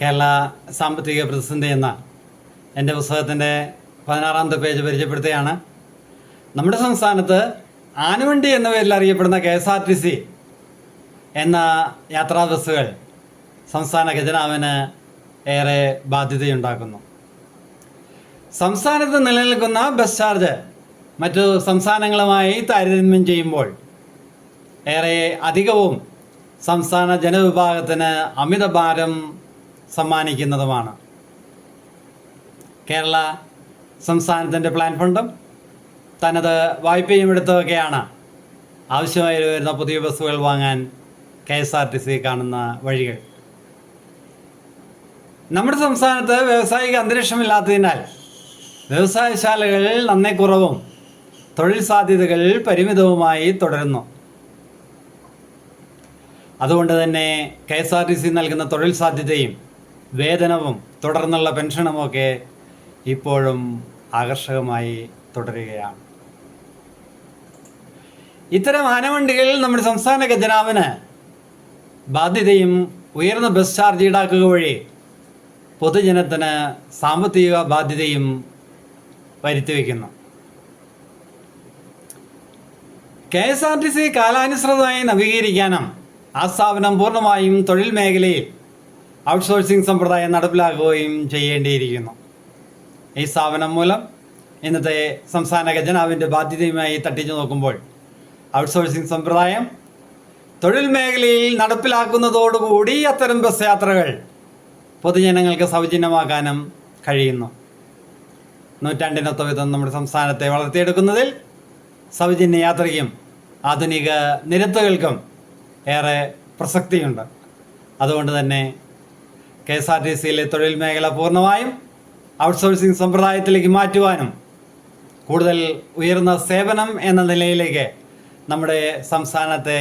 കേരള സാമ്പത്തിക പ്രതിസന്ധി എന്ന എന്റെ പുസ്തകത്തിന്റെ പതിനാറാമത്തെ പേജ് പരിചയപ്പെടുത്തുകയാണ്. നമ്മുടെ സംസ്ഥാനത്ത് ആനുവണ്ടി എന്ന പേരിൽ അറിയപ്പെടുന്ന K S R T C എന്ന യാത്രാ ബസ്സുകൾ സംസ്ഥാന ഖജനാവിന് ഏറെ ബാധ്യതയുണ്ടാക്കുന്നു. സംസ്ഥാനത്ത് നിലനിൽക്കുന്ന ബസ് ചാർജ് മറ്റു സംസ്ഥാനങ്ങളുമായി താരതമ്യം ചെയ്യുമ്പോൾ ഏറെ അധികവും സംസ്ഥാന ജനവിഭാഗത്തിന് അമിതഭാരം സമ്മാനിക്കുന്നതുമാണ്. കേരള സംസ്ഥാനത്തിന്റെ പ്ലാൻ ഫണ്ടും തനത് വായ്പയും എടുത്തതൊക്കെയാണ്. ആവശ്യമായി വരുന്ന പുതിയ ബസ്സുകൾ വാങ്ങാൻ K S R T C കാണുന്ന വഴികൾ. നമ്മുടെ സംസ്ഥാനത്ത് വ്യാവസായിക അന്തരീക്ഷമില്ലാത്തതിനാൽ വ്യവസായശാലകൾ നന്നേ കുറവും തൊഴിൽ സാധ്യതകൾ പരിമിതവുമായി തുടരുന്നു. അതുകൊണ്ട് തന്നെ K S R T C നൽകുന്ന തൊഴിൽ സാധ്യതയും വേതനവും തുടർന്നുള്ള പെൻഷനുമൊക്കെ ഇപ്പോഴും ആകർഷകമായി തുടരുകയാണ്. ഇത്തരം ആനവണ്ടികൾ നമ്മുടെ സംസ്ഥാന ഖജനാവിന് ബാധ്യതയും ഉയർന്ന ബസ് ചാർജ് ഈടാക്കുക വഴി പൊതുജനത്തിന് സാമ്പത്തിക ബാധ്യതയും വരുത്തിവെക്കുന്നു. K S R T C കാലാനുസൃതമായി നവീകരിക്കാനും ആ സ്ഥാപനം പൂർണമായും തൊഴിൽ മേഖലയിൽ ഔട്ട്സോഴ്സിംഗ് സമ്പ്രദായം നടപ്പിലാക്കുകയും ചെയ്യേണ്ടിയിരിക്കുന്നു. ഈ സ്ഥാപനം മൂലം ഇന്നത്തെ സംസ്ഥാന ഖജനാവിന്റെ ബാധ്യതയുമായി തട്ടിച്ചു നോക്കുമ്പോൾ ഔട്ട്സോഴ്സിംഗ് സമ്പ്രദായം തൊഴിൽ മേഖലയിൽ നടപ്പിലാക്കുന്നതോടുകൂടി അത്തരം ബസ് യാത്രകൾ പൊതുജനങ്ങൾക്ക് സൗജന്യമാക്കാനും കഴിയുന്നു. നൂറ്റാണ്ടിനൊത്ത വിധം നമ്മുടെ സംസ്ഥാനത്തെ വളർത്തിയെടുക്കുന്നതിൽ സൗജന്യ യാത്രയ്ക്കും ആധുനിക നിരത്തുകൾക്കും ഏറെ പ്രസക്തിയുണ്ട്. അതുകൊണ്ട് തന്നെ കെ എസ് ആർ ടി സിയിലെ തൊഴിൽ മേഖല പൂർണമായും ഔട്ട്സോഴ്സിംഗ് സമ്പ്രദായത്തിലേക്ക് മാറ്റുവാനും കൂടുതൽ ഉയർന്ന സേവനം എന്ന നിലയിലേക്ക് നമ്മുടെ സംസ്ഥാനത്തെ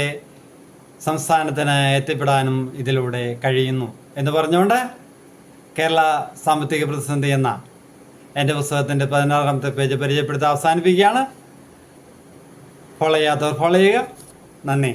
സംസ്ഥാനത്തിന് എത്തിപ്പെടാനും ഇതിലൂടെ കഴിയുന്നു എന്ന് പറഞ്ഞുകൊണ്ട് കേരള സാമ്പത്തിക പ്രതിസന്ധി എന്ന എന്റെ പുസ്തകത്തിന്റെ പതിനാറാമത്തെ പേജ് പരിചയപ്പെടുത്തി അവസാനിപ്പിക്കുകയാണ്. ഫോളോ ചെയ്യാത്തവർ ഫോളോ ചെയ്യുക. നന്ദി.